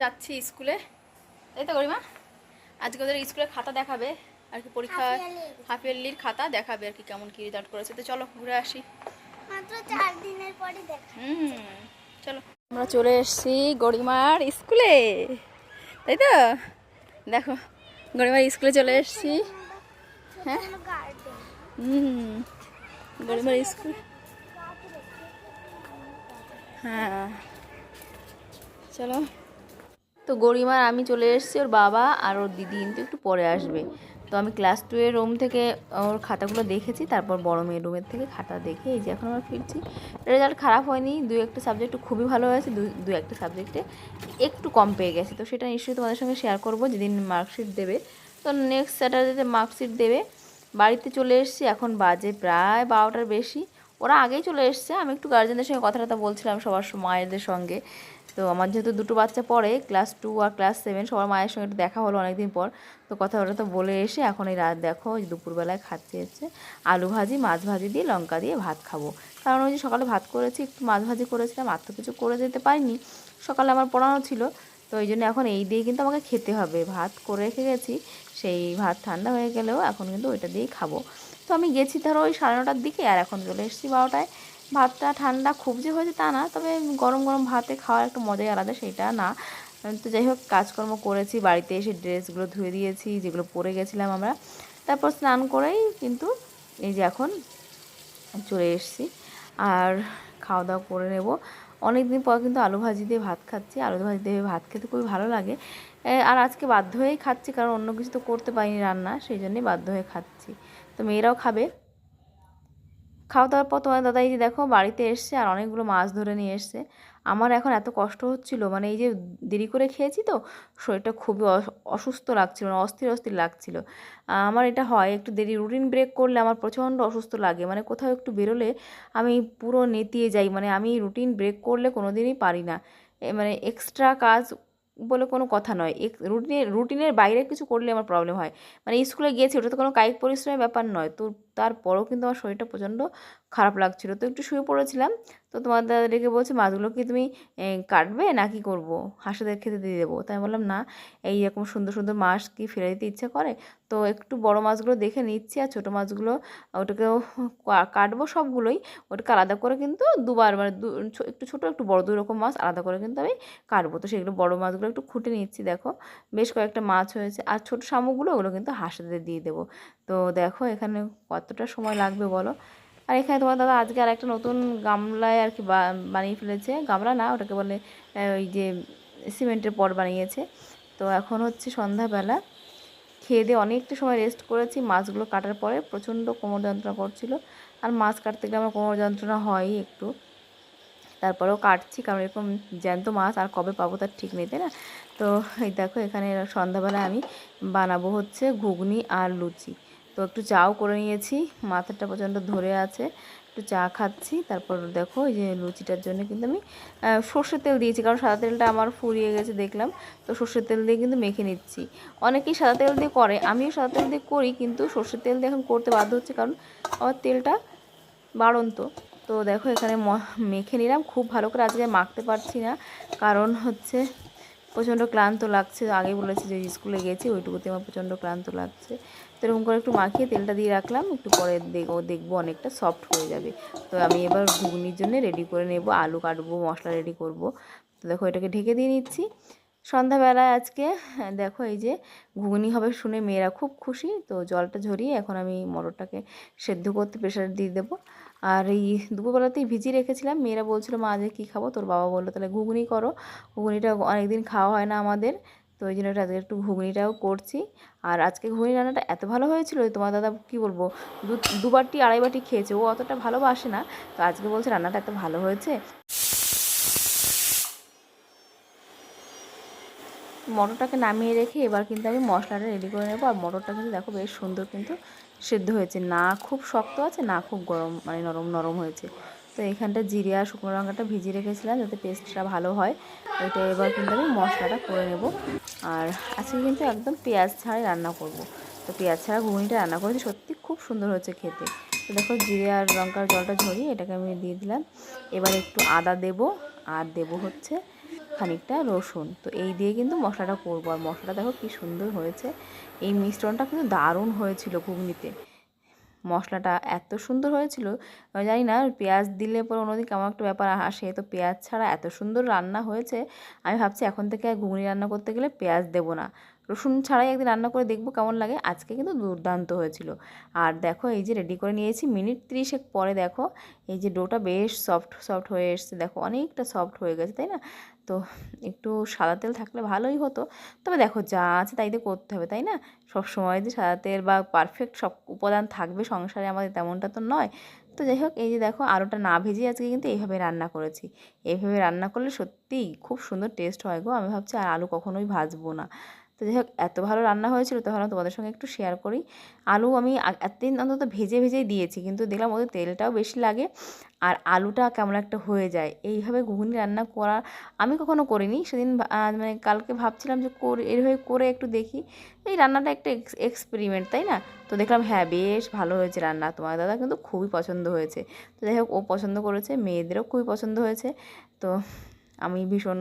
যাচ্ছি স্কুলে। তাই তো গরিমা আজকে ওদের স্কুলে খাতা দেখাবে আর কি পরীক্ষা হাফ ইয়ারলির খাতা দেখাবে আর কি কেমন কি রেজাল্ট করেছে। তো চলো ঘুরে আসি। মাত্র চার দিনের পরে দেখা হুম চলো। আমরা চলে এসেছি গরিমার স্কুলে। তাই তো? দেখো গরিমার স্কুলে চলে এসেছি। হ্যাঁ? হুম গরিমার স্কুল। হ্যাঁ। চলো। তো গরিমার আমি চলে এসেছি, ওর বাবা আর ওর দিদি, কিন্তু একটু পরে আসবে। তো আমি ক্লাস টু এর রুম থেকে ওর খাতাগুলো দেখেছি, তারপর বড় মেয়ের রুমের থেকে খাতা দেখে এই যে এখন আমরা ফিরছি। রেজাল্ট খারাপ হয়নি দু একটা সাবজেক্টে খুবই ভালো হয়েছে দু একটা সাবজেক্টে একটু কম পেয়ে গেছে। তো সেটা নিশ্চয়ই তোমাদের সঙ্গে শেয়ার করব, যেদিন মার্কশিট দেবে। তো নেক্সট স্যাটারডেতে মার্কশিট দেবে। বাড়িতে চলে এসেছি, এখন বাজে প্রায় বারোটার বেশি। ওরা আগেই চলে এসছে, আমি একটু গার্জেনদের সঙ্গে কথা টথা বলছিলাম সবার মায়েদের সঙ্গে। তো আমার যেহেতু দুটো বাচ্চা পড়ে ক্লাস টু আর ক্লাস সেভেন সবার মায়ের সঙ্গে একটু দেখা হলো অনেকদিন পর। তো কথা ওটা তো বলে এসে এখন এই রাত দেখো ওই দুপুরবেলায় খাচ্ছে হচ্ছে আলু ভাজি, মাছ ভাজি দিয়ে লঙ্কা দিয়ে ভাত খাব। কারণ ওই যে সকালে ভাত করেছি, একটু মাছ ভাজি করেছিলাম, আর তো কিছু করে যেতে পারিনি। সকালে আমার পড়ানো ছিল, তো ওই জন্য এখন এই দিয়ে কিন্তু আমাকে খেতে হবে। ভাত করে রেখে গেছি, সেই ভাত ঠান্ডা হয়ে গেলেও এখন কিন্তু ওইটা দিয়েই খাব। তো আমি গেছি ধরো ওই সাড়ে নটার দিকে, আর এখন চলে এসেছি বারোটায়। ভাতটা ঠান্ডা খুব যে হয়েছে তা না, তবে গরম গরম ভাতে খাওয়ার একটা মজাই আলাদা, সেটা না। তো যাই হোক, কাজকর্ম করেছি, বাড়িতে এসে ড্রেসগুলো ধুয়ে দিয়েছি, যেগুলো পরে গেছিলাম আমরা। তারপর স্নান করেই কিন্তু এই যে এখন চলে এসেছি। আর খাওয়া দাওয়া করে নেব। অনেক দিন পর কিন্তু আলু ভাজি দিয়ে ভাত খাচ্ছি। আলু ভাজি দিয়ে ভাত খেতে খুবই ভালো লাগে। আর আজকে বাধ্য হয়েই খাচ্ছি, কারণ অন্য কিছু তো করতে পারিনি রান্না, সেই জন্যই বাধ্য হয়ে খাচ্ছি। তো মেয়েরাও খাবে। খাওয়া দাওয়ার পর তোমার দাদা এই যে দেখো বাড়িতে এসছে আর অনেকগুলো মাছ ধরে নিয়ে এসছে। আমার এখন এত কষ্ট হচ্ছিল মানে এই যে দেরি করে খেয়েছি তো, শরীরটা খুবই অস- অসুস্থ লাগছিল মানে অস্থির অস্থির লাগছিল। আমার এটা হয়, একটু দেরি রুটিন ব্রেক করলে আমার প্রচণ্ড অসুস্থ লাগে মানে কোথাও একটু বেরোলে আমি পুরো নেতিয়ে যাই মানে আমি রুটিন ব্রেক করলে কোনো দিনই পারি না। মানে এক্সট্রা কাজ বলে কোনো কথা নয়, এক রুটিনের রুটিনের বাইরে কিছু করলে আমার প্রবলেম হয়। মানে স্কুলে গিয়েছি, ওটা তো কোনো কায়িক পরিশ্রমের ব্যাপার নয়, তো তারপরেও কিন্তু আমার শরীরটা প্রচণ্ড খারাপ লাগছিল। তো একটু শুয়ে পড়েছিলাম, তো তোমার দাদা রেখে বলছে, মাছগুলো কি তুমি কাটবে না কি করব? হাঁসেদের খেতে দিয়ে দেবো। তাই বললাম, না, এই এরকম সুন্দর সুন্দর মাছ কি ফেলে দিতে ইচ্ছে করে? তো একটু বড় মাছগুলো দেখে নিচ্ছি আর ছোটো মাছগুলো, ওটাকেও কাটবো সবগুলোই। ওটাকে আলাদা করে কিন্তু দুবার মানে দু একটু ছোটো, একটু বড় দুই রকম মাছ আলাদা করে কিন্তু আমি কাটবো। তো সেগুলো বড় মাছগুলো একটু খুঁটে নিচ্ছি, দেখো। বেশ কয়েকটা মাছ হয়েছে। আর ছোটো শামুকগুলো, ওগুলো কিন্তু হাঁসেদের দিয়ে দেবো। তো দেখো এখানে কতটা সময় লাগবে বলো? আর এখানে তোমার দাদা আজকে আর একটা নতুন গামলায় আর কি বানিয়ে ফেলেছে। গামলা না, ওটাকে বলে ওই যে সিমেন্টের পট বানিয়েছে। তো এখন হচ্ছে সন্ধ্যাবেলা। খেয়ে দিয়ে অনেকটা সময় রেস্ট করেছি। মাছগুলো কাটার পরে প্রচণ্ড কোমর যন্ত্রণা করছিল। আর মাছ কাটতে গেলে আমার কোমর যন্ত্রণা হয়ই একটু। তারপরেও কাটছি, কারণ এরকম জ্যান্ত মাছ আর কবে পাবো তার ঠিক নেই, তাই না? তো এই দেখো এখানে সন্ধ্যাবেলা আমি বানাবো হচ্ছে ঘুগনি আর লুচি। তো একটু চাও করে নিয়েছি। মাথাটা প্রচণ্ড ধরে আছে। একটু চা খাচ্ছি। তারপর দেখো, এই যে লুচিটার জন্য কিন্তু আমি সর্ষের তেল দিয়েছি। কারণ সাদা তেলটা আমার ফুরিয়ে গেছে দেখলাম। তো সর্ষের তেল দিয়ে কিন্তু মেখে নিচ্ছি। অনেকেই সাদা তেল দিয়ে করে, আমিও সাদা তেল দিয়ে করি, কিন্তু সর্ষের তেল দিয়ে এখন করতে বাধ্য হচ্ছে কারণ আমার তেলটা বাড়ন্ত। তো দেখো, এখানে মেখে নিলাম। খুব ভালো করে আজকে মাখতে পারছি না। কারণ হচ্ছে প্রচণ্ড ক্লান্ত লাগছে। আগে বলেছি যে স্কুলে গেছি ওইটুকুতে আমার প্রচণ্ড ক্লান্ত লাগছে। তো এরকম করে একটু মাখিয়ে তেলটা দিয়ে রাখলাম, একটু পরে দেখব দেখব অনেকটা সফট হয়ে যাবে। তো আমি এবার ঘুগনির জন্য রেডি করে নেব, আলু কাটবো, মশলা রেডি করব। তো দেখো এটাকে ঢেকে দিয়ে নিচ্ছি। সন্ধ্যাবেলায় আজকে, দেখো এই যে ঘুগনি হবে শুনে মেয়েরা খুব খুশি। তো জলটা ঝরিয়ে এখন আমি মটরটাকে সেদ্ধ করতে প্রেশার দিয়ে দেবো। আর এই দুপুরবেলাতেই ভিজিয়ে রেখেছিলাম। মেয়েরা বলছিল, মা, আজকে কী খাব? তোর বাবা বলল, তাহলে ঘুগনি করো। ঘুগনিটা অনেকদিন খাওয়া হয় না আমাদের, তো ওই জন্য আজকে একটু ঘুগনিটাও করছি। আর আজকে ঘুগনি রান্নাটা এত ভালো হয়েছিল তোমার দাদা কী বলব, দু দুবারটি আড়াই বাটি খেয়েছে। ও অতটা ভালোবাসে না, তো আজকে বলছে রান্নাটা এত ভালো হয়েছে। মটরটাকে নামিয়ে রেখে এবার কিন্তু আমি মশলাটা রেডি করে নেব। আর মটরটা কিন্তু দেখো বেশ সুন্দর কিন্তু সেদ্ধ হয়েছে। না খুব শক্ত আছে, না খুব গরম মানে নরম নরম হয়েছে। তো এখানটা জিরে আর শুকনো লঙ্কাটা ভিজিয়ে রেখেছিলাম যাতে পেস্টটা ভালো হয়। ওইটা এবার কিন্তু আমি মশলাটা করে নেব। আর আজকে কিন্তু একদম পেঁয়াজ ছাড়াই রান্না করব। তো পেঁয়াজ ছাড়া ঘুগনিটা রান্না করেছি, সত্যি খুব সুন্দর হয়েছে খেতে। তো দেখো জিরে আর লঙ্কার জলটা ঝরিয়ে এটাকে আমি দিয়ে দিলাম। এবার একটু আদা দেব, আর দেব হচ্ছে খানিকটা রসুন। তো এই দিয়ে কিন্তু মশলাটা করব। আর মশলাটা দেখো কি সুন্দর হয়েছে। এই মিশ্রণটা কিন্তু দারুণ হয়েছিল ঘুগনিতে। মশলাটা এত সুন্দর হয়েছিল জানি না, পেঁয়াজ দিলে পরে অন্যদিন কেমন একটা ব্যাপার আসে। তো পেঁয়াজ ছাড়া এত সুন্দর রান্না হয়েছে, আমি ভাবছি এখন থেকে আর ঘুগনি রান্না করতে গেলে পেঁয়াজ দেবো না। রসুন ছাড়াই একদিন রান্না করে দেখব কেমন লাগে। আজকে কিন্তু দুর্দান্ত হয়েছিল। আর দেখো, এই যে রেডি করে নিয়েছি। মিনিট তিরিশেক পরে দেখো, এই যে ডোটা বেশ সফট সফট হয়ে এসছে। দেখো, অনেকটা সফট হয়ে গেছে, তাই না? তো একটু সাদা তেল থাকলে ভালোই হতো। তবে দেখো, যা আছে তাই দিয়ে করতে হবে, তাই না? সব সময় যে সাদা তেল বা পারফেক্ট সব উপাদান থাকবে সংসারে আমাদের তেমনটা তো নয়। তো যাই হোক, এই যে দেখো, আলুটা না ভেজে আজকে কিন্তু এইভাবে রান্না করেছি। এইভাবে রান্না করলে সত্যিই খুব সুন্দর টেস্ট হয় গো। আমি ভাবছি আর আলু কখনোই ভাজবো না। তো যাই হোক, এত ভালো রান্না হয়েছিল তো ভাবলাম তোমাদের সঙ্গে একটু শেয়ার করি। আলু আমি এতদিন অন্তত ভেজে ভেজেই দিয়েছি, কিন্তু দেখলাম ওদের তেলটাও বেশি লাগে আর আলুটা কেমন একটা হয়ে যায়। এইভাবে ঘুগনি রান্না করা আমি কখনো করিনি, সেদিন মানে কালকে ভাবছিলাম যে করে এইভাবে করে একটু দেখি। এই রান্নাটা একটা এক্সপেরিমেন্ট তাই না? তো দেখলাম হ্যাঁ বেশ ভালো হয়েছে রান্না, তোমার দাদা কিন্তু খুবই পছন্দ হয়েছে। তো যাই হোক, ও পছন্দ করেছে, মেয়েদেরও খুবই পছন্দ হয়েছে। তো আমি ভীষণ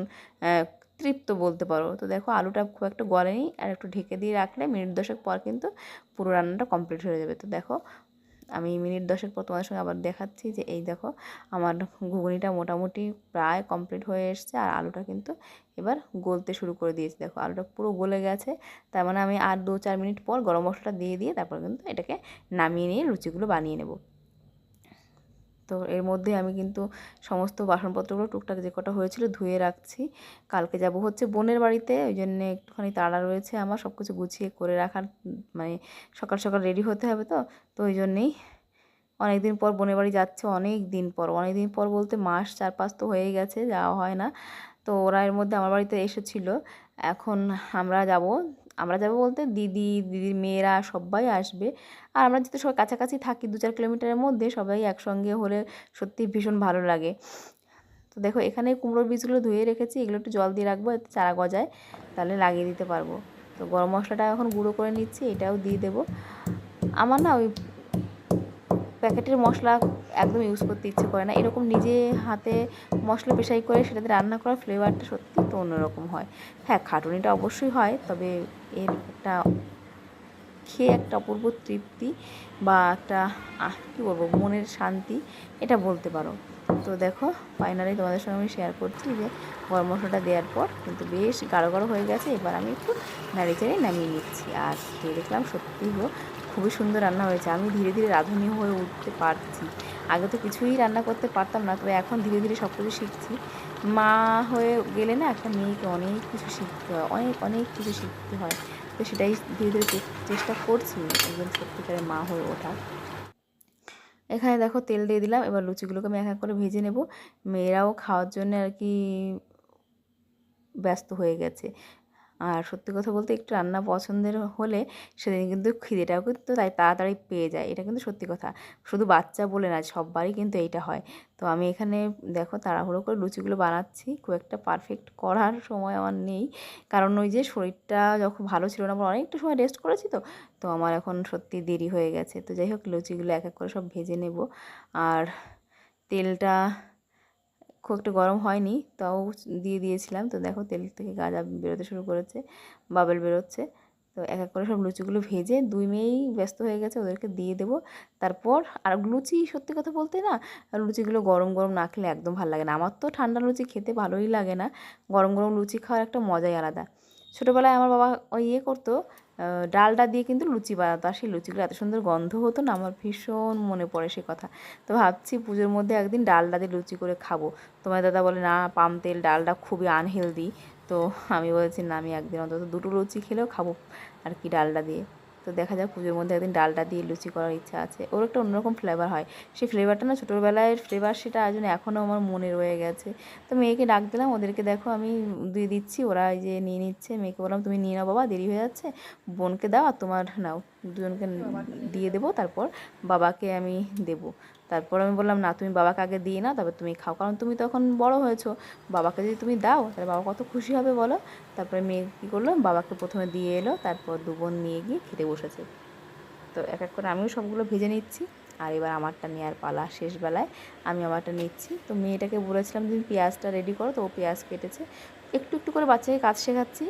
তৃপ্ত বলতে পারো। তো দেখো আলুটা খুব একটা গলেনি আর একটু ঢেকে দিয়ে রাখলে মিনিট দশেক পর কিন্তু পুরো রান্নাটা কমপ্লিট হয়ে যাবে। তো দেখো আমি মিনিট দশেক পর তোমাদের সঙ্গে আবার দেখাচ্ছি যে এই দেখো আমার ঘুগনিটা মোটামুটি প্রায় কমপ্লিট হয়ে এসছে আর আলুটা কিন্তু এবার গলতে শুরু করে দিয়েছি। দেখো আলুটা পুরো গলে গেছে, তার মানে আমি আর দু চার মিনিট পর গরম মশলাটা দিয়ে দিয়ে তারপর কিন্তু এটাকে নামিয়ে নিয়ে লুচিগুলো বানিয়ে নেব। তো এর মধ্যে আমি কিন্তু সমস্ত বাসনপত্রগুলো টুকটাক যে কটা হয়েছিল ধুয়ে রাখছি। কালকে যাব হচ্ছে বোনের বাড়িতে, ওই জন্য একটুখানি তাড়া রয়েছে আমার সব কিছু গুছিয়ে করে রাখার মানে সকাল সকাল রেডি হতে হবে তো তো ওই জন্যেই অনেক দিন পর বোনের বাড়ি যাচ্ছে অনেক দিন পর অনেক দিন পর বলতে মাস চার পাঁচ তো হয়ে গেছে, যাওয়া হয় না। তো ওরা এর মধ্যে আমার বাড়িতে এসেছিল, এখন আমরা যাব আমরা যাব বলতে দিদি, দিদির মেয়েরা সবাই আসবে। আর আমরা যেহেতু সবাই কাছাকাছি থাকি দু চার কিলোমিটারের মধ্যে, সবাই একসঙ্গে হলে সত্যি ভীষণ ভালো লাগে। তো দেখো, এখানে কুমড়োর বীজগুলো ধুয়ে রেখেছি, এগুলো একটু জল দিয়ে রাখব এতে চারা গজায়, তাহলে লাগিয়ে দিতে পারব। তো গরম মশলাটা এখন গুঁড়ো করে নিচ্ছি, এটাও দিয়ে দেবো। আমার না ওই প্যাকেটের মশলা একদম ইউজ করতে ইচ্ছে করে না। এরকম নিজে হাতে মশলা পেশাই করে সেটাতে রান্না করার ফ্লেভারটা সত্যি তো অন্যরকম হয়। হ্যাঁ খাটুনিটা অবশ্যই হয়, তবে এর একটা খেয়ে একটা অপূর্ব তৃপ্তি বা একটা কী বলব, মনের শান্তি, এটা বলতে পারো। তো দেখো ফাইনালি তোমাদের সঙ্গে আমি শেয়ার করছি যে গরম মশলাটা দেওয়ার পর কিন্তু বেশ গাঢ় গাঢ় হয়ে গেছে। এবার আমি একটু নাড়ি চাড়িয়ে নামিয়ে নিচ্ছি। আর খেয়ে দেখলাম সত্যিই গো খুবই সুন্দর রান্না হয়েছে। আমি ধীরে ধীরে রাঁধুনি হয়ে উঠতে পারছি। আগে তো কিছুই রান্না করতে পারতাম না, তবে এখন ধীরে ধীরে সব কিছু শিখছি। মা হয়ে গেলে না একটা মেয়েকে অনেক কিছু শিখতে হয়, অনেক অনেক কিছু শিখতে হয়। তো সেটাই ধীরে ধীরে চেষ্টা করছি একজন সত্যিকারের মা হয়ে ওঠার। এখানে দেখো তেল দিয়ে দিলাম, এবার লুচিগুলোকে আমি এক এক করে ভেজে নেব। মেয়েরাও খাওয়ার জন্য আর কি ব্যস্ত হয়ে গেছে। আর সত্যি কথা বলতে একটু রান্না পছন্দের হলে সেদিন কিন্তু খিদেটাও কিন্তু তাই তাড়াতাড়ি পেয়ে যায়, এটা কিন্তু সত্যি কথা। শুধু বাচ্চা বলে না সববারই কিন্তু এইটা হয়। তো আমি এখানে দেখো তাড়াহুড়ো করে লুচিগুলো বানাচ্ছি, খুব একটা পারফেক্ট করার সময় আমার নেই। কারণ ওই যে শরীরটা যখন ভালো ছিল না, আমার অনেকটা সময় রেস্ট করেছি তো তো আমার এখন সত্যি দেরি হয়ে গেছে। তো যাই হোক, লুচিগুলো এক এক করে সব ভেজে নেব। আর তেলটা খুব একটু গরম হয়নি, তাও দিয়ে দিয়েছিলাম। তো দেখো তেল থেকে গাঁজা বেরোতে শুরু করেছে বাবেল বেরোচ্ছে। তো এক এক করে সব লুচিগুলো ভেজে দুই মেয়েই ব্যস্ত হয়ে গেছে, ওদেরকে দিয়ে দেব। তারপর আর লুচি সত্যি কথা বলতে না, লুচিগুলো গরম গরম না খেলে একদম ভালো লাগে না। আমার তো ঠান্ডা লুচি খেতে ভালোই লাগে না। গরম গরম লুচি খাওয়ার একটা মজাই আলাদা। ছোটোবেলায় আমার বাবা ওই ইয়ে করতো ডালটা দিয়ে কিন্তু লুচি বানাতো। আর সেই লুচিগুলো এত সুন্দর গন্ধ হতো না, আমার ভীষণ মনে পড়ে সে কথা। তো ভাবছি পুজোর মধ্যে একদিন ডালটা দিয়ে লুচি করে খাব। তোমার দাদা বলে, না, পাম তেল ডালটা খুবই আনহেলদি তো আমি বলেছি, না, আমি একদিন অন্তত দুটো লুচি খেলেও খাব। আর কি ডালটা দিয়ে? তো দেখা যাক পুজোর মধ্যে একদিন ডালটা দিয়ে লুচি করার ইচ্ছা আছে। ওর একটা অন্যরকম ফ্লেভার হয়। সেই ফ্লেভারটা না ছোটোবেলায় ফ্লেভার সেটা আজ এখনও আমার মনে রয়ে গেছে। তো মেয়েকে ডাক দিলাম, ওদেরকে দেখো, আমি দিয়ে দিচ্ছি। ওরা যে নিয়ে নিচ্ছে। মেয়েকে বললাম, তুমি নিয়ে নাও বাবা, দেরি হয়ে যাচ্ছে। বোনকে দাও আর তোমার নাও। দুজনকে দিয়ে দেবো, তারপর বাবাকে আমি দেবো। তারপর আমি বললাম, না, তুমি বাবাকে আগে দিয়ে নাও, তারপর তুমি খাও। কারণ তুমি তখন বড় হয়েছো। বাবাকে যদি তুমি দাও, তাহলে বাবা কত খুশি হবে বলো? তারপরে মেয়ে কী করল? বাবাকে প্রথমে দিয়ে এলো, তারপর দু বোন নিয়ে গিয়ে খেতে বসেছে। তো এক এক করে আমিও সবগুলো ভেজে নিচ্ছি। আর এবার আমারটা নেওয়ার পালা শেষবেলায়। আমি আমারটা নিচ্ছি। তো মেয়েটাকে বলেছিলাম, তুমি পেঁয়াজটা রেডি করো। তো ও পেঁয়াজ কেটেছে। একটু একটু করে বাচ্চাকে কাজ শেখাচ্ছি।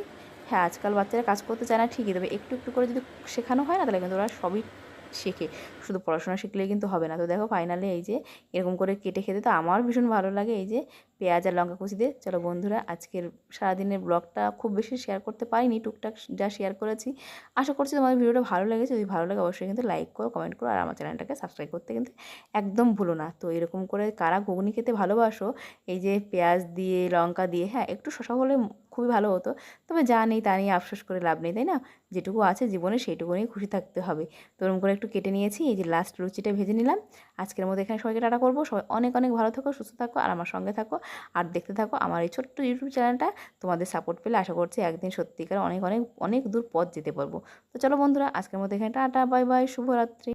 হ্যাঁ আজকাল বাচ্চারা কাজ করতে চায় না ঠিকই, তবে একটু একটু করে যদি শেখানো হয় না, তাহলে কিন্তু ওরা সবই শেখে। শুধু পড়াশোনা শিখলেই কিন্তু হবে না। তো দেখো ফাইনালে এই যে এরকম করে কেটে খেতে তো আমার ভীষণ ভালো লাগে। এই যে পেঁয়াজ আর লঙ্কা কুচি দিয়ে। চলো বন্ধুরা, আজকের সারাদিনের ব্লগটা খুব বেশি শেয়ার করতে পারিনি, টুকটাক যা শেয়ার করেছি। আশা করছি তোমাদের ভিডিওটা ভালো লেগেছে। যদি ভালো লাগে অবশ্যই কিন্তু লাইক করো কমেন্ট করো, আর আমার চ্যানেলটাকে সাবস্ক্রাইব করতে কিন্তু একদম ভুলো না। তো এরকম করে কারা ঘুগনি খেতে ভালোবাসো, এই যে পেঁয়াজ দিয়ে, লঙ্কা দিয়ে হ্যাঁ একটু শশা হলে খুবই ভালো হতো। তবে যা নেই তা নিয়ে আফসোস করে লাভ নেই, তাই না? যেটুকু আছে জীবনে সেইটুকু নিয়ে খুশি থাকতে হবে। তো ওরকম করে একটু কেটে নিয়েছি, এই যে লাস্ট লুচিটা ভেজে নিলাম। আজকের মধ্যে এখানে সবাইকে টাটা করব। সবাই অনেক অনেক ভালো থাকো, সুস্থ থাকো, আর আমার সঙ্গে থাকো। আর দেখতে থাকো আমার এই ছোট্ট ইউটিউব চ্যানেলটা তোমাদের সাপোর্ট পেলে আশা করছি একদিন সত্যিকার অনেক অনেক অনেক দূর পথ যেতে পারব। তো চলো বন্ধুরা, আজকের মধ্যে এখানে টাটা বাই বাই শুভরাত্রি।